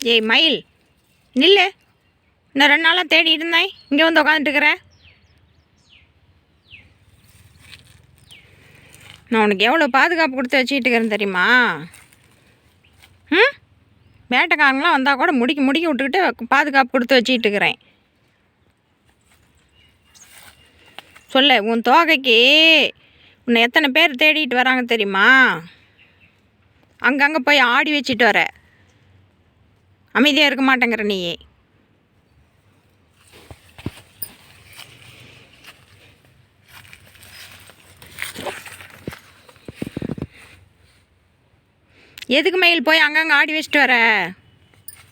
ஏய் மயில் நில்லு. இன்னும் ரெண்டு நாளாக தேடி இருந்தேன். இங்கே வந்து உட்காந்துட்டுருக்குறேன் நான் உனக்கு எவ்வளோ பாதுகாப்பு கொடுத்து வச்சுக்கிட்டு இருக்கிறேன் தெரியுமா? ம்? வேட்டைக்காரங்களாம் வந்தால் கூட முடிக்க முடிக்க விட்டுக்கிட்டு பாதுகாப்பு கொடுத்து வச்சுக்கிட்டு இருக்கிறேன் சொல்லு உன் தோகைக்கு உன்னை எத்தனை பேர் தேடிட்டு வராங்க தெரியுமா? அங்கங்கே போய் ஆடி வச்சுட்டு வர. அமைதியாக இருக்க மாட்டேங்கிற நீயே. எதுக்கு மயில் போய் அங்கங்கே ஆடி வச்சுட்டு வர?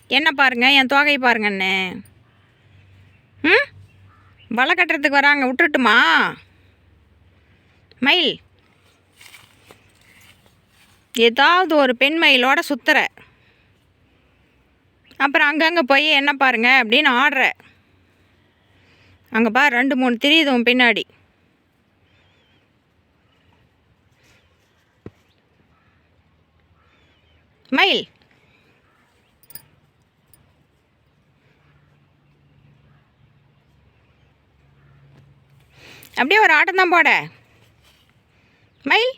என்ன பாருங்கள் என் தோகையை பாருங்கன்னு. ம்? வலை கட்டுறதுக்கு வராங்க விட்டுட்டுமா? மயில். ஏதாவது ஒரு பெண் மயிலோட சுத்துற. அப்புறம் அங்கங்கே போய் என்ன பாருங்க அப்படின்னு ஆடுற. அங்கே பாரு ரெண்டு மூணு தெரியுது உன் பின்னாடி. மயில். அப்படியே ஒரு ஆட்டம் தான் போட. மயில்.